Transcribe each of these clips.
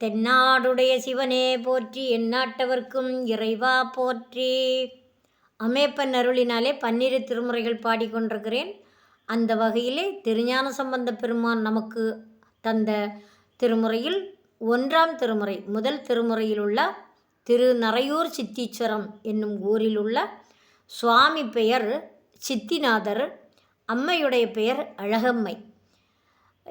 தென்னாடுடைய சிவனே போற்றி எந்நாட்டவர்க்கும் இறைவா போற்றி. அமேப்பன் அருளினாலே பன்னிரு திருமுறைகள் பாடிக்கொண்டிருக்கிறேன். அந்த வகையிலே திருஞான சம்பந்த பெருமான் நமக்கு தந்த திருமுறையில் ஒன்றாம் திருமுறை முதல் திருமுறையில் உள்ள திரு நரையூர் சித்தீஸ்வரம் என்னும் ஊரில் உள்ள சுவாமி பெயர் சித்திநாதர் அம்மையுடைய பெயர் அழகம்மை.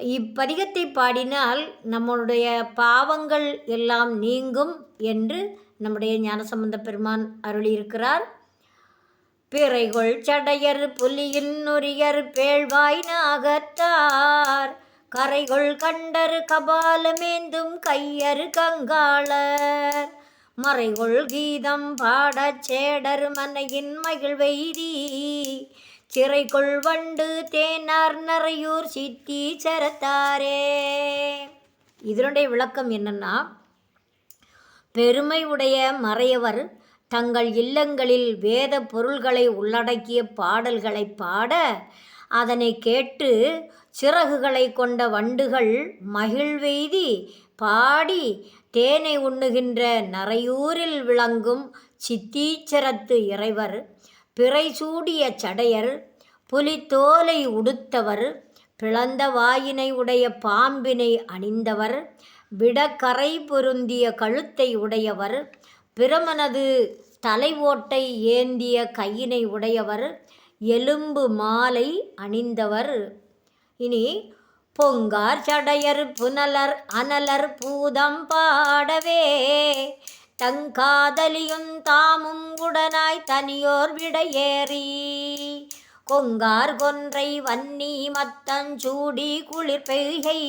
இப்பதிகத்தை பாடினால் நம்மளுடைய பாவங்கள் எல்லாம் நீங்கும் என்று நம்முடைய ஞானசம்பந்த பெருமான் அருளியிருக்கிறார். பிறைகொள் சடையர் புலியின் நுரியர் பேழ்வாய் நாகத்தார். கரைகொள் கண்டர் கபாலமேந்தும் கையர் கங்காளர். மறைகொள் கீதம் பாடச் சேடர் மனையின் மகிழ்வெய்தி. சிறைக்குள் வண்டு தேனார் நரையூர் சித்தி சரத்தாரே. இதனுடைய விளக்கம் என்னன்னா பெருமை உடைய மறையவர் தங்கள் இல்லங்களில் வேத பொருள்களை உள்ளடக்கிய பாடல்களை பாட அதனை கேட்டு சிறகுகளை கொண்ட வண்டுகள் மகிழ்வெய்தி பாடி தேனை உண்ணுகின்ற நரையூரில் விளங்கும் சித்தீச்சரத்து இறைவர். பிறை சூடிய சடையர் புலித்தோலை உடுத்தவர் பிளந்த வாயினை உடைய பாம்பினை அணிந்தவர் விடக்கரை பொருந்திய கழுத்தை உடையவர் பிரமனது தலை ஓட்டை ஏந்திய கையினை உடையவர் எலும்பு மாலை அணிந்தவர். இனி பொங்கார் சடையர் புனலர் அனலர் பூதம் பாடவே தங்காதலியும் தாமும் உடனாய் தனியோர் விடையேறி. கொங்கார் கொன்றை வன்னி மத்தஞ்சூடி குளிர் பெய்கை.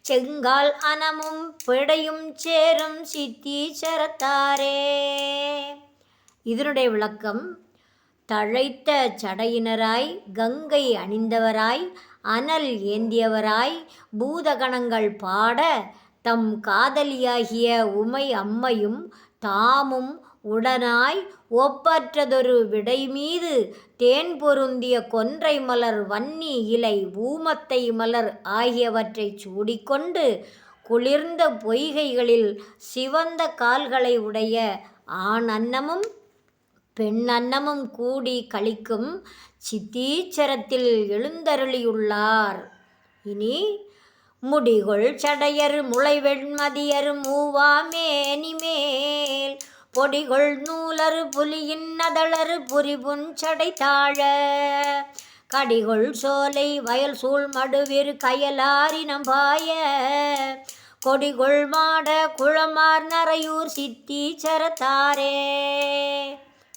செங்கால் அனமும் பிடையும் சேரும் சித்தி சரத்தாரே. இதனுடைய விளக்கம் தழைத்த சடையினராய் கங்கை அணிந்தவராய் அனல் ஏந்தியவராய் பூதகணங்கள் பாட தம் காதலியாகிய உமை அம்மையும் தாமும் உடனாய் ஒப்பற்றதொரு விடை மீது தேன் பொருந்திய கொன்றை மலர் வன்னி இலை ஊமத்தை மலர் ஆகியவற்றை சூடிக்கொண்டு குளிர்ந்த பொய்கைகளில் சிவந்த கால்களை உடைய ஆண் அன்னமும் பெண் அன்னமும் கூடி கழிக்கும் சித்தீச்சரத்தில் எழுந்தருளியுள்ளார். இனி முடிகொள் சடையர் முளைவெண்மதியர் மூவாமேனி மேல். பொடிகொள் நூலரு புலியின் நதளரு புரிபுன் சடை தாழ. கடிகொள் சோலை வயல் சூழ் மடுவிரு கயலாரினம் பாய கொடிகொள் மாட குளமார் நரையூர் சித்தி சரத்தாரே.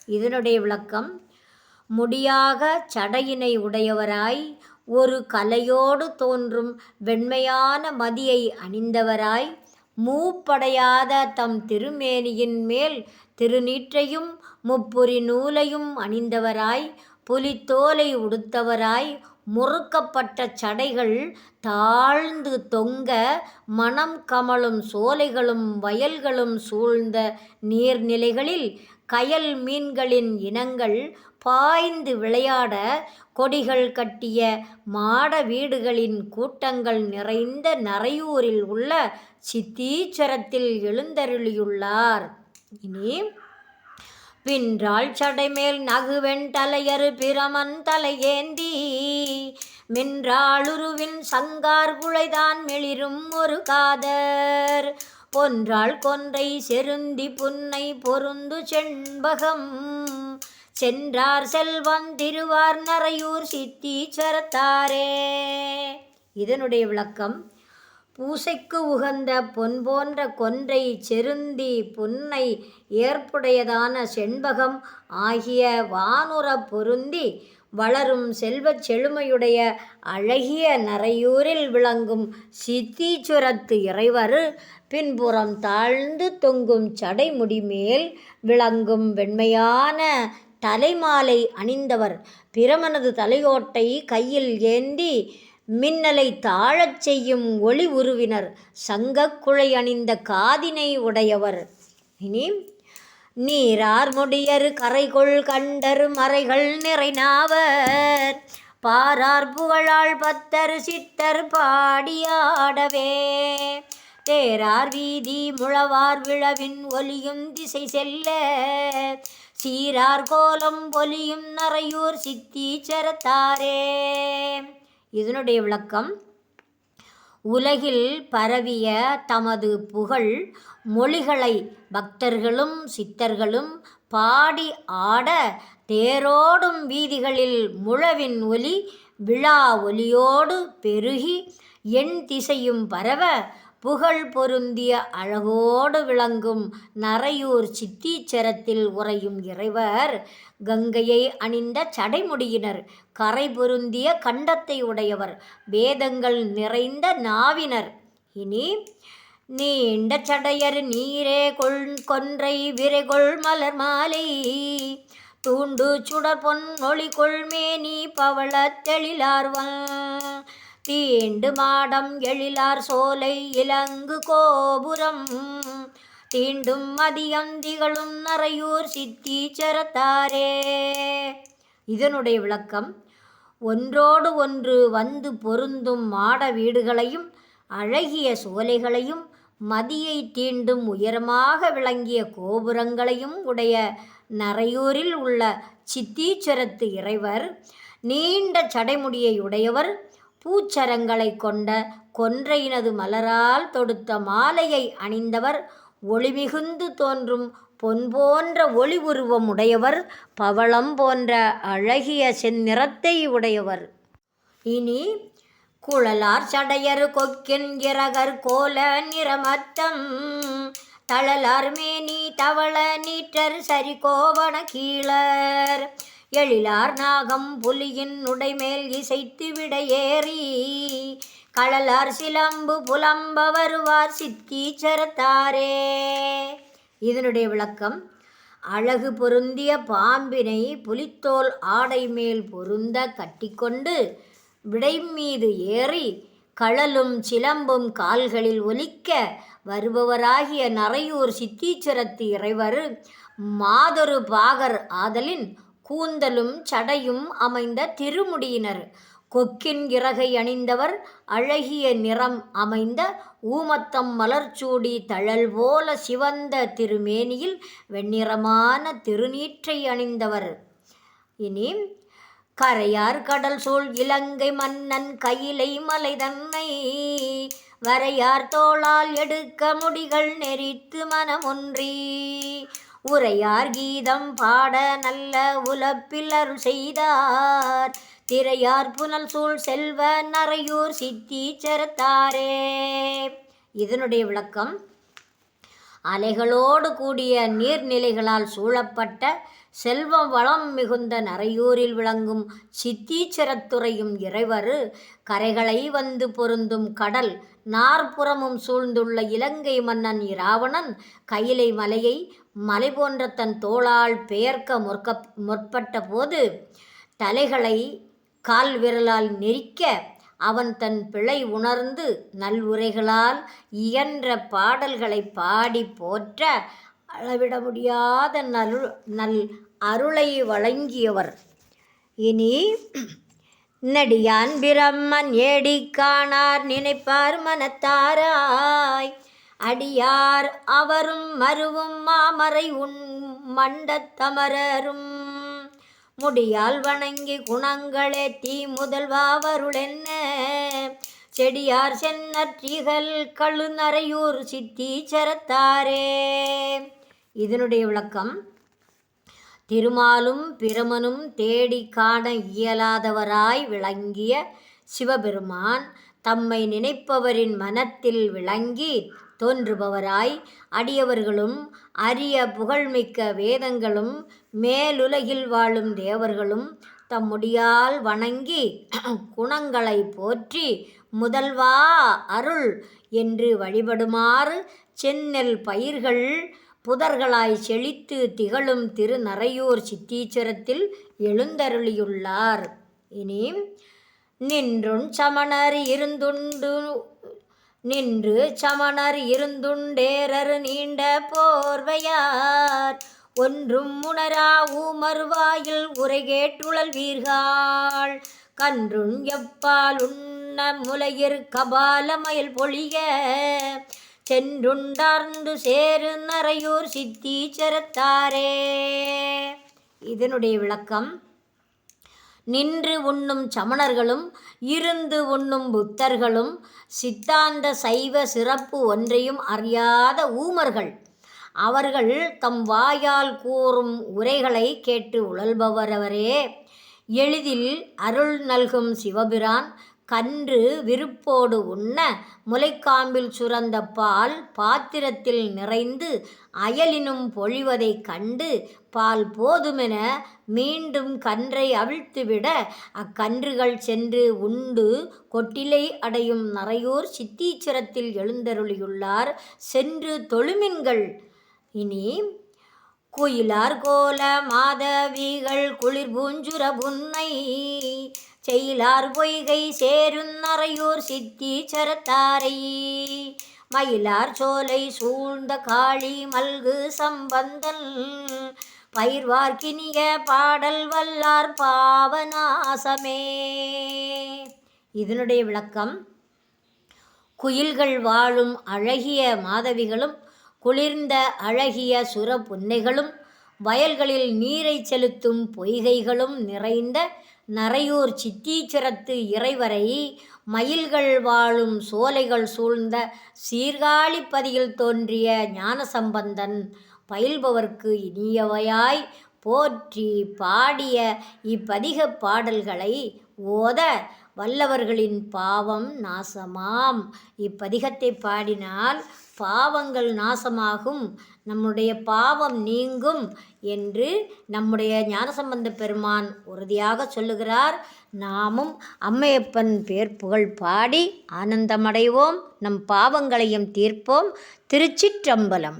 இதனுடைய விளக்கம் முடியாக சடையினை உடையவராய் ஒரு கலையோடு தோன்றும் வெண்மையான மதியை அணிந்தவராய் மூப்படையாத தம் திருமேனியின் மேல் திருநீற்றையும் முப்புரி நூலையும் அணிந்தவராய் புலித்தோலை உடுத்தவராய் முறுக்கப்பட்ட சடைகள் தாழ்ந்து தொங்க மனம் கமலும் சோலைகளும் வயல்களும் சூழ்ந்த நீர்நிலைகளில் கயல் மீன்களின் இனங்கள் பாய்ந்து விளையாட கொடிகள் கட்டிய மாட வீடுகளின் கூட்டங்கள் நிறைந்த நரையூரில் உள்ள சித்தீச்சரத்தில் எழுந்தருளியுள்ளார். இனி பின்றாள் சடைமேல் நகுவெண் தலையரு பிரமன் தலையேந்தி மின்றாளுருவின் சங்கார் குழைதான் மெளிரும் ஒரு காதர். பொன்றாள் கொன்றை செருந்தி புன்னை பொருந்து செண்பகம் சென்றார் செல்வம் திருவார் நரையூர் சித்தீச்சரத்தாரே இதனுடைய விளக்கம் பூசைக்கு உகந்த பொன் போன்ற கொன்றை செருந்தி புன்னை ஏற்புடையதான செண்பகம் ஆகிய வானுர பொருந்தி வளரும் செல்வச் செழுமையுடைய அழகிய நரையூரில் விளங்கும் சித்தீச்சுரத்து இறைவர் பின்புறம் தாழ்ந்து தொங்கும் சடைமுடி மேல் விளங்கும் வெண்மையான தலைமாலை அணிந்தவர். பிரமனது தலையோட்டை கையில் ஏந்தி மின்னலை தாழச் செய்யும் ஒளி உருவினர். சங்கக்குழை அணிந்த காதினை உடையவர். இனி நீரார் முடியர் கரைகொள் கண்டர் மறைகள் நிறைநாவர் பாரார் புகழால் பத்தர் சித்தர் பாடியாடவே. தேரார் வீதி முழவார் விழவின் ஒலியும் திசை செல்ல. சீரார் கோலம் ஒலியும் நரையூர் சித்தீச்சரத்தாரே இதனுடைய விளக்கம் உலகில் பரவிய தமது புகழ் மொழிகளை பக்தர்களும் சித்தர்களும் பாடி ஆட தேரோடும் வீதிகளில் முழவின் ஒலி விழா ஒலியோடு பெருகி எண் திசையும் பரவ புகழ் பொருந்திய அழகோடு விளங்கும் நரையூர் சித்தீச்சரத்தில் உறையும் இறைவர் கங்கையை அணிந்த சடைமுடியினர் கரை பொருந்திய கண்டத்தை உடையவர் வேதங்கள் நிறைந்த நாவினர். இனி நீண்ட சடையர் நீரே கொள் கொன்றை விரைகொள் மலர் மாலை. தூண்டு சுடர் பொன் ஒளி நீ பவள தெளிலார்வன் தீண்டு மாடம் எழிலார் சோலை இலங்கு கோபுரம். தீண்டும் மதியம் திகழும் நரையூர் சித்தீச்சரத்தாரே இதனுடைய விளக்கம் ஒன்றோடு ஒன்று வந்து பொருந்தும் மாட வீடுகளையும் அழகிய சோலைகளையும் மதியை தீண்டும் உயரமாக விளங்கிய கோபுரங்களையும் உடைய நரையூரில் உள்ள சித்தீச்சரத்து இறைவர் நீண்ட சடைமுடியை உடையவர் பூச்சரங்களை கொண்ட கொன்றையினது மலரால் தொடுத்த மாலையை அணிந்தவர் ஒளிமிகுந்து தோன்றும் பொன் போன்ற ஒளி உருவம் உடையவர் பவளம் போன்ற அழகிய செந்நிறத்தை உடையவர். இனி குழலார் சடையர் கொக்கின் இறகர் கோல நிறமத்தம் தளலார் மேனி தவள நீற்றர் சரி கோவண கீழர். எழிலார் நாகம் புலியின் உடைமேல் இசைத்து விட ஏறி களலார் சிலம்பு புலம்ப வருவார் சித்தீச்சரத்தாரே இதனுடைய விளக்கம் அழகு பொருந்திய பாம்பினை புலித்தோல் ஆடை மேல் பொருந்த கட்டிக்கொண்டு விடை மீது ஏறி கழலும் சிலம்பும் கால்களில் ஒலிக்க வருபவராகிய நரையூர் சித்தீச்சரத்து இறைவர் மாதொரு பாகர் ஆதலின் கூந்தலும் சடையும் அமைந்த திருமுடியினர். கொக்கின் இறகை அணிந்தவர் அழகிய நிறம் அமைந்த ஊமத்தம் மலர்ச்சூடி தழல் போல சிவந்த திருமேனியில் வெண்ணிறமான திருநீற்றை அணிந்தவர். இனி கரையார் கடல் சூழ் இலங்கை மன்னன் கையிலை மலை தன்னை வரையார் தோளால் எடுக்க முடிகள் நெறித்து மனமொன்றி உரையார் கீதம் பாட நல்ல உலப்பில் அருள் செய்தார். திரையார் புனல் சூழ் செல்வ நரையூர் சித்தீச்சரத்தாரே இதனுடைய விளக்கம் அலைகளோடு கூடிய நீர்நிலைகளால் சூழப்பட்ட செல்வம் வளம் மிகுந்த நரையூரில் விளங்கும் சித்தீச்சரத்துறையும் இறைவர் கரைகளை வந்து பொருந்தும் கடல் நாற்புறமும் சூழ்ந்துள்ள இலங்கை மன்னன் இராவணன் கையிலை மலையை மலை போன்ற தன் தோளால் பெயர்க்க முற்க முற்பட்ட போது தலைகளை கால் விரலால் நெரிக்க அவன் தன் பிழை உணர்ந்து நல்வுரைகளால் இயன்ற பாடல்களை பாடி போற்ற அளவிட முடியாத நல் நல் அருளை வழங்கியவர். இனி நடியான் பிரம்மன் ஏடி காணார் நினைப்பார் மனத்தாராய். அடியார் அவரும் மருவும் மாமரை உன் மண்டத்தமரரும் முடியால் வணங்கி குணங்களே தீ முதல்வாவருளென்ன செடியார் சென்னற்றிகள் கழுநரையூர் சித்தீச்சரத்தாரே இதனுடைய விளக்கம் திருமாலும் பிரமனும் தேடி காண இயலாதவராய் விளங்கிய சிவபெருமான் தம்மை நினைப்பவரின் மனத்தில் விளங்கி தோன்றுபவராய் அடியவர்களும் அரிய புகழ்மிக்க வேதங்களும் மேலுலகில் வாழும் தேவர்களும் தம்முடியால் வணங்கி குணங்களை போற்றி முதல்வா அருள் என்று வழிபடுமாறு செந்நெல் பயிர்கள் புதர்களாய் செழித்து திகழும் திருநரையூர் சித்தீச்சரத்தில் எழுந்தருளியுள்ளார். இனி நின்றும் சமணர் இருந்துண்டு நின்று சமணர் இருந்துண்டேரர் நீண்ட போர்வையார். ஒன்றும் உணரா ஊமர்வாயில் உரை கேட்டுழல் வீர்கள். கன்றுண் எப்பால் உண்ண முலையிற் கபாலமயில் பொழிய சென்றுண்டார்ந்து சேரு நரையூர் சித்தீச்சரத்தாரே இதனுடைய விளக்கம் நின்று உண்ணும் சமணர்களும் இருந்து உண்ணும் புத்தர்களும் சித்தாந்த சைவ சிறப்பு ஒன்றையும் அறியாத ஊமர்கள். அவர்கள் தம் வாயால் கூறும் உரைகளை கேட்டு உழல்பவரவரே. எளிதில் அருள் நல்கும் சிவபிரான் கன்று விருப்போடு உண்ண முலைக்காம்பில் சுரந்த பால் பாத்திரத்தில் நிறைந்து அயலினும் பொழிவதைக் கண்டு பால் போதுமென மீண்டும் கன்றை அவிழ்த்துவிட அக்கன்றுகள் சென்று உண்டு கொட்டிலை அடையும் நரையூர் சித்தீச்சரத்தில் எழுந்தருளியுள்ளார் சென்று தொழுமின்கள். இனி குயிலார் கோல மாதவிகள் குளிர் பூஞ்சுர புன்னை செயலார் பொய்கை சேருநறையூர் சித்தீச்சரத்தாரை மயிலார் சோலை சூழ்ந்த காளி மல்கு சம்பந்தல் பயிர்வார்க்கினிய பாடல் வல்லார் பாவநாசமே. இதனுடைய விளக்கம் குயில்கள் வாழும் அழகிய மாதவிகளும் குளிர்ந்த அழகிய சுர புன்னைகளும் வயல்களில் நீரை செலுத்தும் பொய்கைகளும் நிறைந்த நரையூர் சித்தீச்சரத்து இறைவரை மயில்கள் வாழும் சோலைகள் சூழ்ந்த சீர்காழிப்பதியில் தோன்றிய ஞானசம்பந்தன் பயில்பவர்க்கு இனியவையாய் போற்றி பாடிய இப்பதிகப் பாடல்களை ஓத வல்லவர்களின் பாவம் நாசமாம். இப்பதிகத்தை பாடினால் பாவங்கள் நாசமாகும். நம்முடைய பாவம் நீங்கும் என்று நம்முடைய ஞானசம்பந்த பெருமான் உறுதியாக சொல்லுகிறார். நாமும் அம்மையப்பன் பேர் புகழ் பாடி ஆனந்தமடைவோம். நம் பாவங்களையும் தீர்ப்போம். திருச்சிற்றம்பலம்.